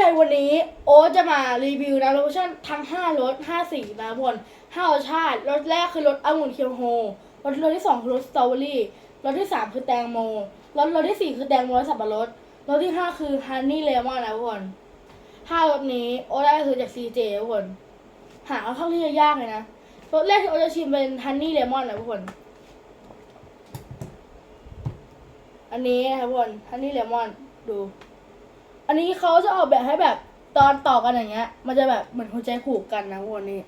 ในวันนี้โอ๊ตจะมารีวิวนะโลชั่นทั้ง 5 รส 5 สีนะทุกคน5รสชาติรสแรกคือรสองุ่นเคียวโฮรสรสที่ 2 คือรสสตรอเบอรี่รสที่ 3 คือแตงโมรสรสที่ 4 คือแตงโมและสับปะรดรสที่ 5 คือฮันนี่เลมอนนะทุกคน5รสนี้โอ๊ตได้คือจาก CJ ทุกคนหาค่อนข้างที่จะยากเลยนะรสแรกที่โอ๊ตจะชิมเป็นฮันนี่เลมอนนะทุกคน อันนี้นะทุกคนฮันนี่เลมอนดู อันนี้เขาจะออกแบบให้แบบตอนต่อกันอย่างเงี้ย มันจะแบบเหมือนหัวใจผูกกันนะทุกนนี่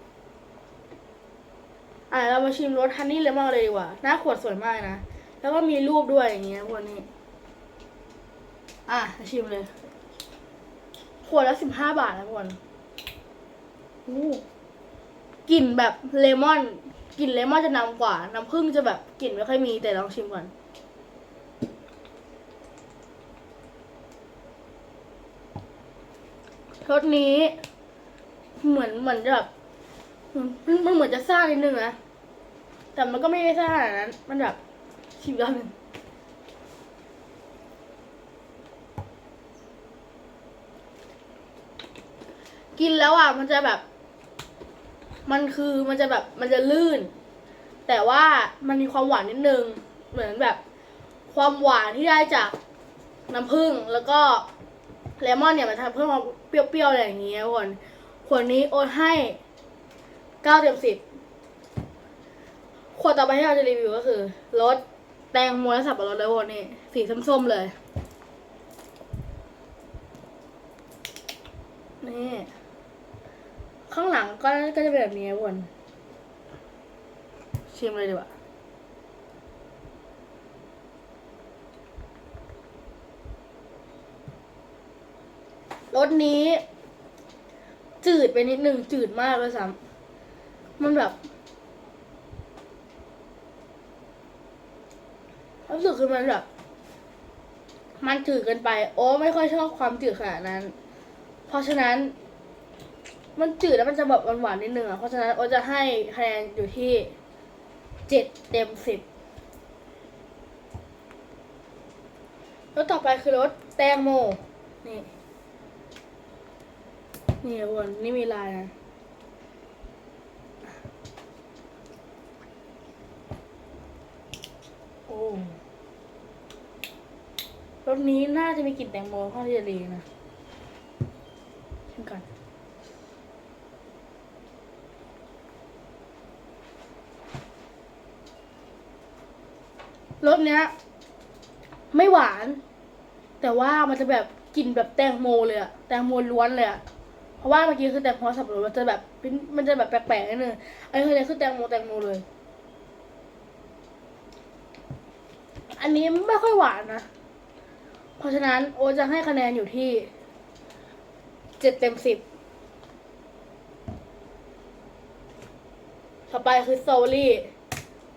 อะเรามาชิมรสฮันนี่เลมอนเลยดีกว่า หน้าขวดสวยมากนะ แล้วก็มีรูปด้วยอย่างเงี้ยทุกนนี่อะชิมเลย ขวดละสิบห้าบาทนะทุกคนอู้กลิ่นแบบเลมอน กลิ่นเลมอนจะนำกว่า น้ำผึ้งจะแบบกลิ่นไม่ค่อยมีแต่ลองชิมก่อน รสนี้ เหมือนเหมือนแบบมันเหมือนจะซ่านิดนึงนะแต่มันก็ไม่ได้ซ่าขนาดนั้น มันแบบชิมกันงกินแล้วอะมันจะแบบ มันคือมันจะแบบมันจะลื่น แต่ว่ามันมีความหวานนิดนึง เหมือนแบบ ความหวานที่ได้จากน้ำผึ้งแล้วก็ เลมอนเนี่ยมันทำเพิ่มความเปรี้ยวๆอะไรอย่างเงี้ยทุกคนขวดนี้โอนให้เก้าเต็มสิบขวดต่อไปที่เราจะรีวิวก็คือรสแตงโมและสับปะรดเลยทุกคนนี่สีส้มๆเลยนี่ข้างหลังก็ก็จะเป็นแบบนี้ทุกคนชิมเลยดีกว่า รสนี้ จืดไปนิดนึงจืดมากเลยซ้ำมันแบบรู้สึกคือมันแบบ มันจืดเกินไป โอ้ไม่ค่อยชอบความจืดขนาดนั้น เพราะฉะนั้น มันจืดแล้วมันจะแบบหวานๆนิดนึงอะเพราะฉะนั้นโอจะให้คะแนนอยู่ที่เจ็ดเต็มสิบรสต่อไปคือรสแตงโมนี่ นี่ทุกคนนี่มีลายนะโอ้รถนี้น่าจะมีกลิ่นแตงโมค่อนข้างที่จะดีนะชิมกันรสเนี้ย ไม่หวาน แต่ว่ามันจะแบบกลิ่นแบบแตงโมเลยอะแตงโมล้วนเลยอะ เพราะว่าเมื่อกี้คือแตงโมสับปะรดมันจะแบบมันจะแบบแปลกๆนิดนึงอันนี้คือคือแตงโมแตงโมเลย อันนี้ไม่ค่อยหวานนะ เพราะฉะนั้นโอจะให้คะแนนอยู่ที่เจ็ดเต็มสิบต่อไปคือสตรอเบอรี่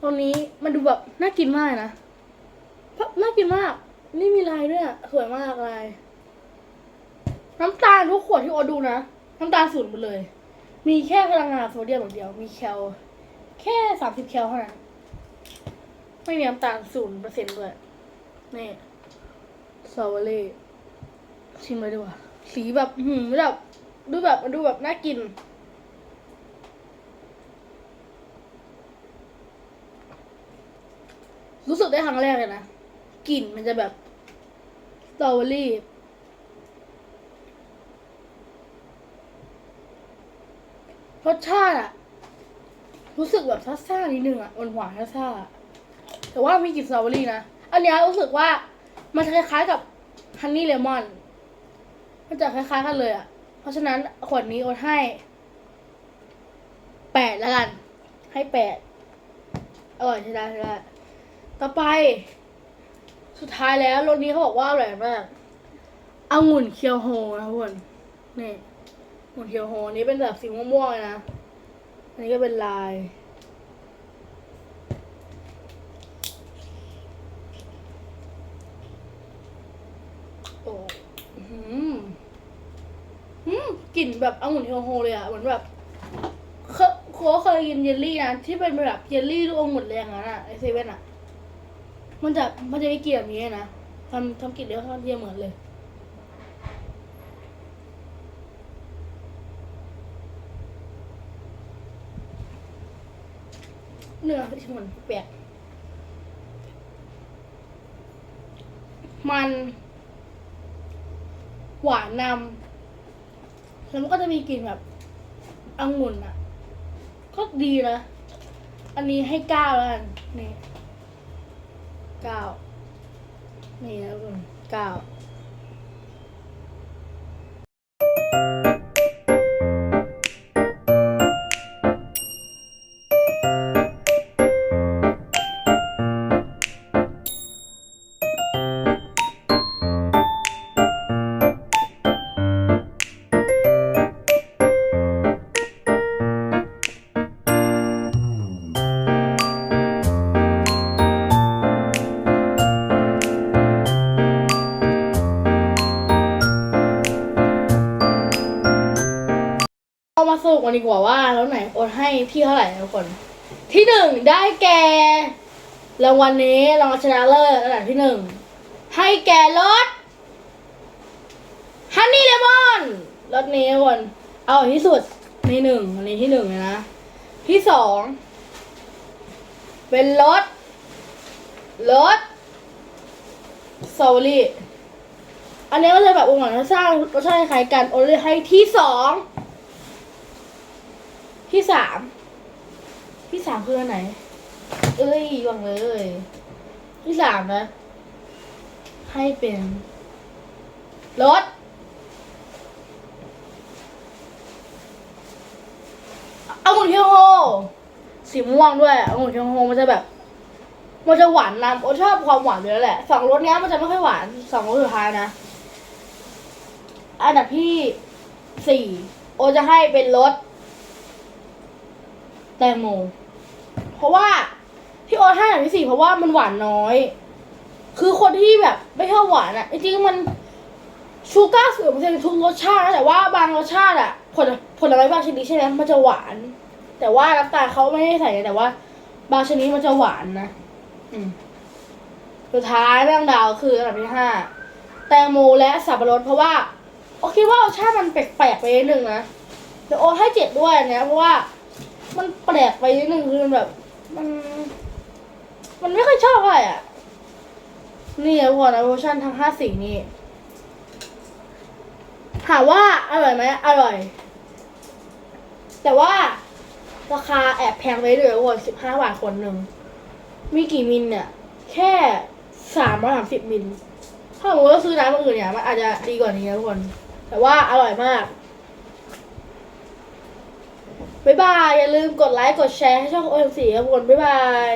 ตรงนี้มันดูแบบน่ากินมากนะเพราะน่ากินมาก นี่มีลายด้วยสวยมากลาย น้ำตาลทุกขวดที่โอดูนะ น้ำตาลศูนย์หมดเลย มีแค่พลังงานโซเดียมอย่างเดียว มีแคลแค่สามสิบแคลเท่านั้น ไม่มีน้ำตาลศูนย์เปอร์เซ็นต์ด้วยนี่สตรอเบอรี่ชิมเลยดีกว่าสีแบบหืมแบบดูแบบมันดูแบบน่ากิน รู้สึกได้ครั้งแรกเลยนะกลิ่นมันจะแบบสตรอเบอรี่ รสชาติอะรู้สึกแบบซ่าๆนิดนึงอะหวานๆซ่าๆแต่ว่ามีกลิ่นสตรอเบอรี่นะ อันนี้รู้สึกว่ามันจะคล้ายๆกับฮันนี่เลมอน มันจะคล้ายๆกันเลยอะเพราะฉะนั้นขวดนี้โอนให้แปดแล้วกัน ให้แปดอร่อยใช่ได้ใช่ได้ต่อไป สุดท้ายแล้วรสนี้เขาบอกว่าอร่อยมากองุ่นเคียวโฮนะทุกคนนี่ องุ่นเคียวโฮนี้เป็นแบบสีม่วงๆเลยนะ อันนี้ก็เป็นลาย โอ้หืมหืมกลิ่นแบบองุ่นเคียวโฮเลยอะเหมือนแบบเคโค้เคยกินเยลลี่นะที่เป็นแบบเยลลี่ลูกองุ่นเลยอย่างนั้นอะไอเซเว่นอะมันจะมันจะมีกลิ่นแบบนี้นะทำทำกลิ่นเดียวกันเทียเหมือนเลย เนื้อที่มันแปลกมัน หวานนำแล้วมันก็จะมีกลิ่นแบบองุ่นอะ ก็ดีนะ อันนี้ให้เก้าแล้วกันนี่เก้านี่นะทุกคนเก้า กันดีกว่าว่าแล้วไหนโอนให้พี่เท่าไหร่ทุกคน ที่หนึ่งได้แกรางวัลนี้รางวัลชนะเลิศอันดับที่หนึ่งให้แกรถฮันนี่เลมอนรถนี้ทุกคนเอาที่สุดในหนึ่งอันนี้ที่หนึ่งนะ ที่สองเป็นรถรถโซลี่อันนี้ก็จะแบบเหมือนรสชาติรสชาติคล้ายกันโอเลยให้ที่สอง ที่สาม ที่สามคืออันไหน เอ้ยวังเลย ที่สามนะ ให้เป็นรถเอาหุ่นเทียวโฮสีม่วงด้วยเอาหุ่นเทียวโฮมันจะแบบ มันจะหวานนำโอชอบความหวานอยู่แล้วแหละสองรสเนี้ยมันจะไม่ค่อยหวานสองรสสุดท้ายนะ อันดับที่สี่โอจะให้เป็นรส แตงโม เพราะว่าที่โอ๊ตให้อันดับที่สี่เพราะว่ามันหวานน้อย คือคนที่แบบไม่ชอบหวานอะ่ะจริงๆมันชูการ์สูงเปอร์เซ็นต์ทุกรสชาตินะแต่ว่าบางรสชาติอะ่ะผลผลไม้บางชนิดใช่ไหมมันจะหวาน แต่ว่าน้ำตาลเขาไม่ได้ใส่ไงแต่ว่า บางชนิดมันจะหวานนะอืมสุดท้ายเรื่องดาวคืออันดับที่ห้าแตงโมและสับปะรดเพราะว่าโอเคว่ารสชาติมันแปลกๆไปนิดนึงนะแต่โอให้เจ็ดด้วยนเนี้ยเพราะว่า มันแปลกไปนิดนึงคือมันแบบ มัน มันไม่ค่อยชอบเท่าไรอะ นี่ทุกคนนะโปรโมชั่นทั้งห้าสีนี่ถามว่าอร่อยไหมอร่อย แต่ว่าราคาแอบแพงไปเลยทุกคนสิบห้าบาทคนหนึ่ง มีกี่มิลเนี่ย แค่สามร้อยสามสิบมิลถ้าสมมติว่าซื้อร้านอื่นเนี่ยมันอาจจะดีกว่านี้นะทุกคน แต่ว่าอร่อยมาก บ๊ายบาย อย่าลืมกดไลค์ กดแชร์ให้ช่องโอเอ็มสีครับทุกคนบ๊ายบาย